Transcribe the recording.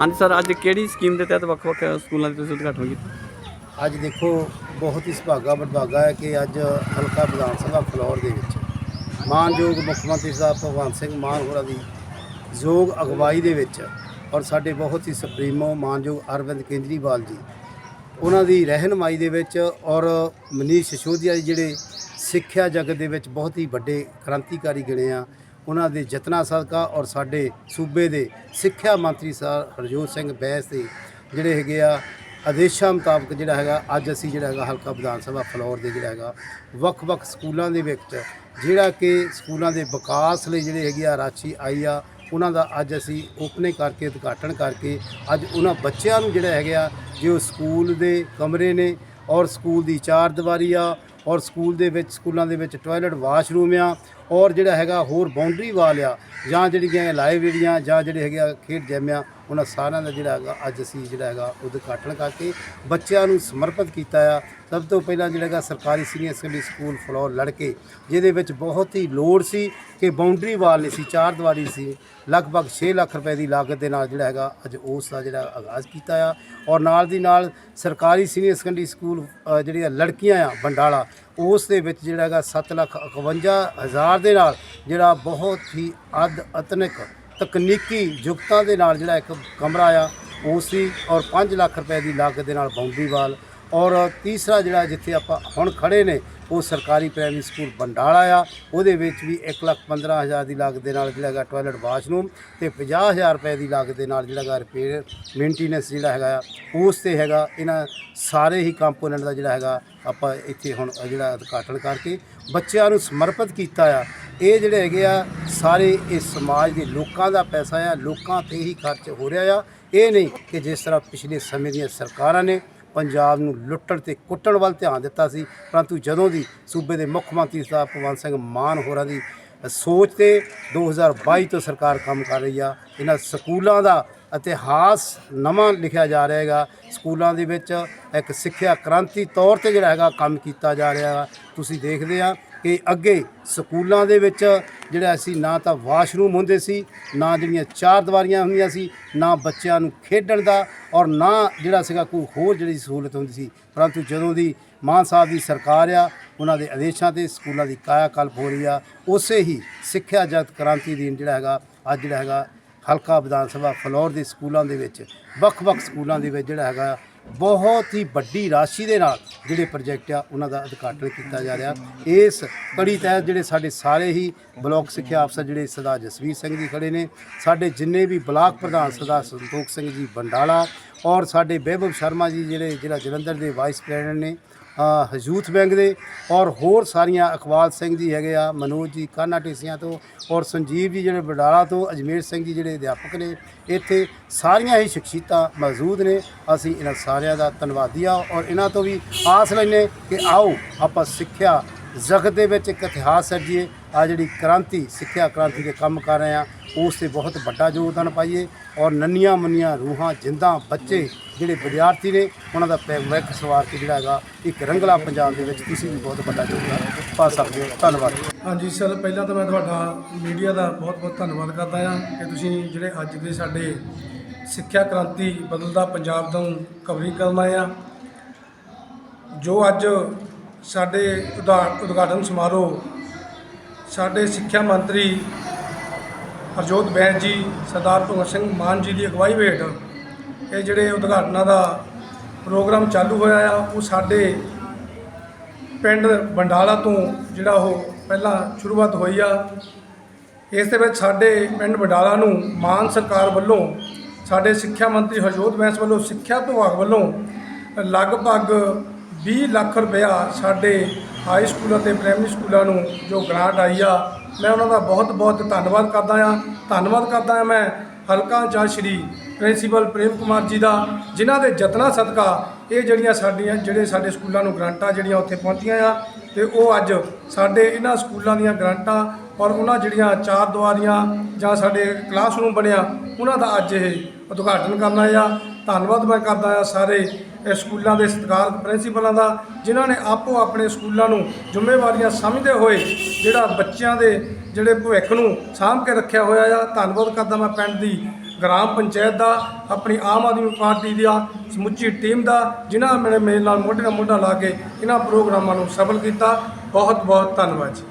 ਹਾਂਜੀ ਸਰ, ਅੱਜ ਕਿਹੜੀ ਸਕੀਮ ਦੇ ਤਹਿਤ ਵੱਖ-ਵੱਖ ਸਕੂਲਾਂ ਦੀ ਤੁਸੀਂ ਉਦਘਾਟਨ ਕੀਤਾ? ਅੱਜ ਦੇਖੋ, ਬਹੁਤ ਹੀ ਸੁਭਾਗਾ ਬਦਭਾਗਾ ਹੈ ਕਿ ਅੱਜ ਹਲਕਾ ਵਿਧਾਨ ਸਭਾ ਫਲੋਰ ਦੇ ਵਿੱਚ ਮਾਨਯੋਗ ਮੁੱਖ ਮੰਤਰੀ ਸਾਹਿਬ ਭਗਵੰਤ ਸਿੰਘ ਮਾਨ ਹੋਰਾਂ ਦੀ ਯੋਗ ਅਗਵਾਈ ਦੇ ਵਿੱਚ ਔਰ ਸਾਡੇ ਬਹੁਤ ਹੀ ਸੁਪਰੀਮੋ ਮਾਨਯੋਗ ਅਰਵਿੰਦ ਕੇਜਰੀਵਾਲ ਜੀ, ਉਹਨਾਂ ਦੀ ਰਹਿਨਮਾਈ ਦੇ ਵਿੱਚ ਔਰ ਮਨੀਸ਼ ਸਸ਼ੋਦੀਆ ਜੀ ਜਿਹੜੇ ਸਿੱਖਿਆ ਜਗਤ ਦੇ ਵਿੱਚ ਬਹੁਤ ਹੀ ਵੱਡੇ ਕ੍ਰਾਂਤੀਕਾਰੀ ਗਿਣੇ ਆ ਉਹਨਾਂ ਦੇ ਯਤਨਾਂ ਸਦਕਾ ਔਰ ਸਾਡੇ ਸੂਬੇ ਦੇ ਸਿੱਖਿਆ ਮੰਤਰੀ ਸਰ ਹਰਜੋਤ ਸਿੰਘ ਬੈਂਸ ਦੇ ਜਿਹੜੇ ਹੈਗੇ ਆ, ਆਦੇਸ਼ਾਂ ਮੁਤਾਬਕ ਜਿਹੜਾ ਹੈਗਾ, ਅੱਜ ਅਸੀਂ ਜਿਹੜਾ ਹੈਗਾ ਹਲਕਾ ਵਿਧਾਨ ਸਭਾ ਫਲੋਰ ਦੇ ਜਿਹੜਾ ਹੈਗਾ ਵੱਖ-ਵੱਖ ਸਕੂਲਾਂ ਦੇ ਵਿੱਚ ਜਿਹੜਾ ਕਿ ਸਕੂਲਾਂ ਦੇ ਵਿਕਾਸ ਲਈ ਜਿਹੜੇ ਹੈਗੇ ਆ ਰਾਸ਼ੀ ਆਈ ਆ, ਉਹਨਾਂ ਦਾ ਅੱਜ ਅਸੀਂ ਓਪਨਿੰਗ ਕਰਕੇ, ਉਦਘਾਟਨ ਕਰਕੇ ਅੱਜ ਉਹਨਾਂ ਬੱਚਿਆਂ ਨੂੰ ਜਿਹੜਾ ਹੈਗਾ ਆ, ਜੋ ਸਕੂਲ ਦੇ ਕਮਰੇ ਨੇ ਔਰ ਸਕੂਲ ਦੀ ਚਾਰ ਦੀਵਾਰੀ ਆ ਔਰ ਸਕੂਲ ਦੇ ਵਿੱਚ, ਸਕੂਲਾਂ ਦੇ ਵਿੱਚ ਟਾਇਲਟ ਵਾਸ਼ਰੂਮ ਆ ਔਰ ਜਿਹੜਾ ਹੈਗਾ ਹੋਰ ਬਾਉਂਡਰੀ ਵਾਲ ਆ ਜਾਂ ਜਿਹੜੀਆਂ ਲਾਇਬ੍ਰੇਰੀਆਂ ਜਾਂ ਜਿਹੜੇ ਹੈਗੇ ਆ ਖੇਡ ਜਿਮ ਆ ਉਹਨਾਂ ਸਾਰਿਆਂ ਦਾ ਜਿਹੜਾ ਹੈਗਾ, ਅੱਜ ਅਸੀਂ ਜਿਹੜਾ ਹੈਗਾ ਉਦਘਾਟਨ ਕਰਕੇ ਬੱਚਿਆਂ ਨੂੰ ਸਮਰਪਿਤ ਕੀਤਾ ਆ। ਸਭ ਤੋਂ ਪਹਿਲਾਂ ਜਿਹੜਾ ਹੈਗਾ, ਸਰਕਾਰੀ ਸੀਨੀਅਰ ਸੈਕੰਡਰੀ ਸਕੂਲ ਫਲੋਰ ਲੜਕੇ, ਜਿਹਦੇ ਵਿੱਚ ਬਹੁਤ ਹੀ ਲੋੜ ਸੀ ਕਿ ਬਾਉਂਡਰੀ ਵਾਲ ਨਹੀਂ ਸੀ, ਚਾਰ ਦੀਵਾਰੀ ਸੀ। ਲਗਭਗ 6 ਲੱਖ ਰੁਪਏ ਦੀ ਲਾਗਤ ਦੇ ਨਾਲ ਜਿਹੜਾ ਹੈਗਾ, ਅੱਜ ਉਸ ਦਾ ਜਿਹੜਾ ਆਗਾਜ਼ ਕੀਤਾ ਆ। ਔਰ ਨਾਲ ਦੀ ਨਾਲ ਸਰਕਾਰੀ ਸੀਨੀਅਰ ਸੈਕੰਡਰੀ ਸਕੂਲ ਜਿਹੜੀਆਂ ਲੜਕੀਆਂ ਆ, ਬੰਡਾਲਾ, ਉਸ ਦੇ ਵਿੱਚ ਜਿਹੜਾ ਹੈਗਾ 7 ਲੱਖ 51 ਹਜ਼ਾਰ ਦੇ ਨਾਲ ਜਿਹੜਾ ਬਹੁਤ ਹੀ ਅਦ ਅਤਨਿਕ ਤਕਨੀਕੀ ਯੁਕਤਾਂ ਦੇ ਨਾਲ ਜਿਹੜਾ ਇੱਕ ਕਮਰਾ ਆ, ਉਹ ਸੀ ਔਰ 5 ਲੱਖ ਰੁਪਏ ਦੀ ਲਾਗਤ ਦੇ ਨਾਲ ਬਾਉਂਡਰੀ ਵਾਲ ਔਰ ਤੀਸਰਾ ਜਿਹੜਾ ਜਿੱਥੇ ਆਪਾਂ ਹੁਣ ਖੜੇ ਨੇ, ਉਹ ਸਰਕਾਰੀ ਪ੍ਰਾਇਮਰੀ ਸਕੂਲ ਬੰਡਾਲਾ ਆ। ਉਹਦੇ ਵਿੱਚ ਵੀ 1 ਲੱਖ 15 ਹਜ਼ਾਰ ਦੀ ਲਾਗਤ ਦੇ ਨਾਲ ਜਿਹੜਾ ਹੈਗਾ ਟਾਇਲਟ ਵਾਸ਼ਰੂਮ ਤੇ 50 ਹਜ਼ਾਰ ਰੁਪਏ ਦੀ ਲਾਗਤ ਦੇ ਨਾਲ ਜਿਹੜਾ ਹੈਗਾ ਰਿਪੇਅਰ ਮੇਨਟੇਨੈਂਸ ਜਿਹੜਾ ਹੈਗਾ ਆ, ਉਸ ਤੇ ਹੈਗਾ ਇਹਨਾਂ ਸਾਰੇ ਹੀ ਕੰਪੋਨੈਂਟ ਦਾ ਜਿਹੜਾ ਹੈਗਾ ਆਪਾਂ ਇੱਥੇ ਹੁਣ ਜਿਹੜਾ ਉਦਘਾਟਨ ਕਰਕੇ ਬੱਚਿਆਂ ਨੂੰ ਸਮਰਪਿਤ ਕੀਤਾ ਆ। ਇਹ ਜਿਹੜੇ ਹੈਗੇ ਆ, ਸਾਰੇ ਇਸ ਸਮਾਜ ਦੇ ਲੋਕਾਂ ਦਾ ਪੈਸਾ ਆ, ਲੋਕਾਂ ਤੇ ਹੀ ਖਰਚ ਹੋ ਰਿਹਾ ਆ। ਇਹ ਨਹੀਂ ਕਿ ਜਿਸ ਤਰ੍ਹਾਂ ਪਿਛਲੇ ਸਮੇਂ ਦੀਆਂ ਸਰਕਾਰਾਂ ਨੇ ਪੰਜਾਬ ਨੂੰ ਲੁੱਟਣ ਤੇ ਕੁੱਟਣ ਵੱਲ ਧਿਆਨ ਦਿੱਤਾ ਸੀ, ਪਰੰਤੂ ਜਦੋਂ ਦੀ ਸੂਬੇ ਦੇ ਮੁੱਖ ਮੰਤਰੀ ਸਾਹਿਬ ਭਗਵੰਤ ਸਿੰਘ ਮਾਨ ਹੋਰਾਂ ਦੀ ਸੋਚ ਤੇ 2022 ਤੋਂ ਸਰਕਾਰ ਕੰਮ ਕਰ ਰਹੀ ਆ, ਇਹਨਾਂ ਸਕੂਲਾਂ ਦਾ ਇਤਿਹਾਸ ਨਵਾਂ ਲਿਖਿਆ ਜਾ ਰਿਹਾ ਹੈਗਾ। ਸਕੂਲਾਂ ਦੇ ਵਿੱਚ ਇੱਕ ਸਿੱਖਿਆ ਕ੍ਰਾਂਤੀ ਤੌਰ ਤੇ ਜਿਹੜਾ ਹੈਗਾ ਕੰਮ ਕੀਤਾ ਜਾ ਰਿਹਾ ਤੁਸੀਂ ਦੇਖਦੇ ਆ ਕਿ ਅੱਗੇ ਸਕੂਲਾਂ ਦੇ ਵਿੱਚ ਜਿਹੜਾ ਅਸੀਂ ਨਾ ਤਾਂ ਵਾਸ਼ਰੂਮ ਹੁੰਦੇ ਸੀ, ਨਾ ਜਿਹੜੀਆਂ ਚਾਰ ਦੀਵਾਰੀਆਂ ਹੁੰਦੀਆਂ ਸੀ, ਨਾ ਬੱਚਿਆਂ ਨੂੰ ਖੇਡਣ ਦਾ ਔਰ ਨਾ ਜਿਹੜਾ ਸੀਗਾ ਕੋਈ ਹੋਰ ਜਿਹੜੀ ਸਹੂਲਤ ਹੁੰਦੀ ਸੀ। ਪਰੰਤੂ ਜਦੋਂ ਦੀ ਮਾਨ ਸਾਹਿਬ ਦੀ ਸਰਕਾਰ ਆ, ਉਹਨਾਂ ਦੇ ਆਦੇਸ਼ਾਂ ਤੇ ਸਕੂਲਾਂ ਦੀ ਕਾਇਆ ਕਲਪ ਹੋ ਰਹੀ ਆ, ਉਸੇ ਹੀ ਸਿੱਖਿਆ ਜਗਤ ਕ੍ਰਾਂਤੀ ਦਿਨ ਜਿਹੜਾ ਹੈਗਾ, ਅੱਜ ਜਿਹੜਾ ਹੈਗਾ ਹਲਕਾ ਵਿਧਾਨ ਸਭਾ ਫਲੋਰ ਦੇ ਸਕੂਲਾਂ ਦੇ ਵਿੱਚ, ਵੱਖ-ਵੱਖ ਸਕੂਲਾਂ ਦੇ ਵਿੱਚ ਜਿਹੜਾ ਹੈਗਾ ਬਹੁਤ ਹੀ ਵੱਡੀ ਰਾਸ਼ੀ ਦੇ ਨਾਲ ਜਿਹੜੇ ਪ੍ਰੋਜੈਕਟ ਆ, ਉਹਨਾਂ ਦਾ ਉਦਘਾਟਨ ਕੀਤਾ ਜਾ ਰਿਹਾ। ਇਸ ਕੜੀ ਤਹਿਤ ਜਿਹੜੇ ਸਾਡੇ ਸਾਰੇ ਹੀ ਬਲਾਕ ਸਿੱਖਿਆ ਅਫਸਰ ਜਿਹੜੇ ਸਰਦਾਰ ਜਸਵੀਰ ਸਿੰਘ ਜੀ ਖੜੇ ਨੇ, ਸਾਡੇ ਜਿੰਨੇ ਵੀ ਬਲਾਕ ਪ੍ਰਧਾਨ ਸਰਦਾਰ ਸੰਤੋਖ ਸਿੰਘ ਜੀ ਬੰਡਾਲਾ ਔਰ ਸਾਡੇ ਬੇਬਬ ਸ਼ਰਮਾ ਜੀ ਜਿਹੜੇ ਜਿਹੜਾ ਜਲੰਧਰ ਦੇ ਵਾਈਸ ਪ੍ਰੈਜ਼ੀਡੈਂਟ ਨੇ ਅ, ਯੂਥ ਬੈਂਕ ਦੇ ਔਰ ਹੋਰ ਸਾਰੀਆਂ ਅਕਵਾਲ ਸਿੰਘ ਜੀ ਹੈਗੇ ਆ ਮਨੋਜ ਜੀ ਕਾਨਾ ਟੇਸੀਆਂ ਤੋਂ ਔਰ ਸੰਜੀਵ ਜੀ ਜਿਹੜੇ ਬਡਾਲਾ ਤੋਂ ਅਜਮੇਰ ਸਿੰਘ ਜੀ ਜਿਹੜੇ ਅਧਿਆਪਕ ਨੇ ਇੱਥੇ ਸਾਰੀਆਂ ਹੀ ਸ਼ਖਸੀਅਤਾਂ ਮੌਜੂਦ ਨੇ। ਅਸੀਂ ਇਹਨਾਂ ਸਾਰਿਆਂ ਦਾ ਧੰਨਵਾਦੀ ਆ ਔਰ ਇਹਨਾਂ ਤੋਂ ਵੀ ਆਸ ਲੈਨੇ ਕਿ ਆਓ ਆਪਾਂ ਸਿੱਖਿਆ ਜਗਤ ਦੇ ਵਿੱਚ ਇੱਕ ਇਤਿਹਾਸ ਸਰਜੀਏ। ਆ ਜਿਹੜੀ ਕ੍ਰਾਂਤੀ, ਸਿੱਖਿਆ ਕ੍ਰਾਂਤੀ ਦੇ ਕੰਮ ਕਰ ਰਹੇ ਆ ਉਸ ਤੇ ਬਹੁਤ ਵੱਡਾ ਯੋਗਦਾਨ ਪਾਈਏ ਔਰ ਨੰਨੀਆਂ ਮੰਨੀਆਂ ਰੂਹਾਂ, ਜਿੰਦਾਂ ਬੱਚੇ ਜਿਹੜੇ ਵਿਦਿਆਰਥੀ ਨੇ, ਉਹਨਾਂ ਦਾ ਭਵਿੱਖ ਸਵਾਰ ਕੇ ਜਿਹੜਾ ਹੈਗਾ, ਇੱਕ ਰੰਗਲਾ ਪੰਜਾਬ ਦੇ ਵਿੱਚ ਤੁਸੀਂ ਵੀ ਬਹੁਤ ਵੱਡਾ ਯੋਗਦਾਨ ਪਾ ਸਕਦੇ ਹੋ। ਧੰਨਵਾਦ। ਹਾਂਜੀ ਸਰ, ਪਹਿਲਾਂ ਤਾਂ ਮੈਂ ਤੁਹਾਡਾ ਮੀਡੀਆ ਦਾ ਬਹੁਤ-ਬਹੁਤ ਧੰਨਵਾਦ ਕਰਦਾ ਹਾਂ ਕਿ ਤੁਸੀਂ ਜਿਹੜੇ ਅੱਜ ਦੇ ਸਾਡੇ ਸਿੱਖਿਆ ਕ੍ਰਾਂਤੀ ਬਦਲਦਾ ਪੰਜਾਬ ਤੋਂ ਕਵਰਿੰਗ ਕਰਨ ਆਏ ਆ। ਜੋ ਅੱਜ ਸਾਡੇ ਉਦਾ- ਉਦਘਾਟਨ ਸਮਾਰੋਹ ਸਾਡੇ ਸਿੱਖਿਆ ਮੰਤਰੀ ਹਰਜੋਤ ਬੈਂਸ ਜੀ, ਸਰਦਾਰ ਭਗਵੰਤ ਸਿੰਘ ਮਾਨ ਜੀ ਦੀ ਅਗਵਾਈ ਹੇਠ ਇਹ ਜਿਹੜੇ ਉਦਘਾਟਨਾਂ ਦਾ ਪ੍ਰੋਗਰਾਮ ਚਾਲੂ ਹੋਇਆ ਆ, ਉਹ ਸਾਡੇ ਪਿੰਡ ਬੰਡਾਲਾ ਤੋਂ ਜਿਹੜਾ ਉਹ ਪਹਿਲਾਂ ਸ਼ੁਰੂਆਤ ਹੋਈ ਆ। ਇਸ ਦੇ ਵਿੱਚ ਸਾਡੇ ਪਿੰਡ ਬੰਡਾਲਾ ਨੂੰ ਮਾਨ ਸਰਕਾਰ ਵੱਲੋਂ, ਸਾਡੇ ਸਿੱਖਿਆ ਮੰਤਰੀ ਹਰਜੋਤ ਬੈਂਸ ਵੱਲੋਂ, ਸਿੱਖਿਆ ਵਿਭਾਗ ਵੱਲੋਂ ਲਗਭਗ 20 ਲੱਖ ਰੁਪਇਆ ਸਾਡੇ ਹਾਈ ਸਕੂਲਾਂ ਤੇ ਪ੍ਰਾਇਮਰੀ ਸਕੂਲਾਂ ਨੂੰ ਜੋ ਗ੍ਰਾਂਟ ਆਈ ਆ, ਮੈਂ ਉਹਨਾਂ ਦਾ ਬਹੁਤ ਬਹੁਤ ਧੰਨਵਾਦ ਕਰਦਾ ਆ ਧੰਨਵਾਦ ਕਰਦਾ ਆ ਮੈਂ ਹਲਕਾ in charge Shri principal Prem Kumar ji ਦਾ, ਜਿਨ੍ਹਾਂ ਦੇ ਯਤਨਾਂ ਸਦਕਾ ਇਹ ਜਿਹੜੀਆਂ ਸਾਡੀਆਂ, ਜਿਹੜੇ ਸਾਡੇ ਸਕੂਲਾਂ ਨੂੰ ਗ੍ਰਾਂਟਾਂ ਜਿਹੜੀਆਂ ਉੱਥੇ ਪਹੁੰਚੀਆਂ ਆ, ਤੇ ਉਹ ਅੱਜ ਸਾਡੇ ਇਹਨਾਂ ਸਕੂਲਾਂ ਦੀਆਂ ਗ੍ਰਾਂਟਾਂ ਔਰ ਉਹਨਾਂ ਜਿਹੜੀਆਂ ਚਾਰ ਦੁਆਰੀਆਂ ਜਾਂ ਸਾਡੇ ਕਲਾਸਰੂਮ ਬਣਿਆ, ਉਹਨਾਂ ਦਾ ਅੱਜ ਇਹ ਉਦਘਾਟਨ ਕਰਨਾ ਆ। ਧੰਨਵਾਦ ਮੈਂ ਕਰਦਾ ਆ ਸਾਰੇ ਸਕੂਲਾਂ ਦੇ ਸਤਿਕਾਰ ਪ੍ਰਿੰਸੀਪਲਾਂ ਦਾ, ਜਿਨ੍ਹਾਂ ਨੇ ਆਪੋ ਆਪਣੇ ਸਕੂਲਾਂ ਨੂੰ ਜ਼ਿੰਮੇਵਾਰੀਆਂ ਸਮਝਦੇ ਹੋਏ ਜਿਹੜਾ ਬੱਚਿਆਂ ਦੇ ਜਿਹੜੇ ਭਵਿੱਖ ਨੂੰ ਸਾਂਭ ਕੇ ਰੱਖਿਆ ਹੋਇਆ ਆ, ਧੰਨਵਾਦ ਕਰਦਾ ਮੈਂ ਪਿੰਡ ਦੀ ਗ੍ਰਾਮ ਪੰਚਾਇਤ ਦਾ, ਆਪਣੀ ਆਮ ਆਦਮੀ ਪਾਰਟੀ ਦੀ ਸਮੁੱਚੀ ਟੀਮ ਦਾ, ਜਿਨ੍ਹਾਂ ਮੇਰੇ ਮੇਰੇ ਨਾਲ ਮੋਢੇ ਨਾਲ ਮੋਢਾ ਲਾ ਕੇ ਇਹਨਾਂ ਪ੍ਰੋਗਰਾਮਾਂ ਨੂੰ ਸਫਲ ਕੀਤਾ। ਬਹੁਤ ਬਹੁਤ ਧੰਨਵਾਦ ਜੀ।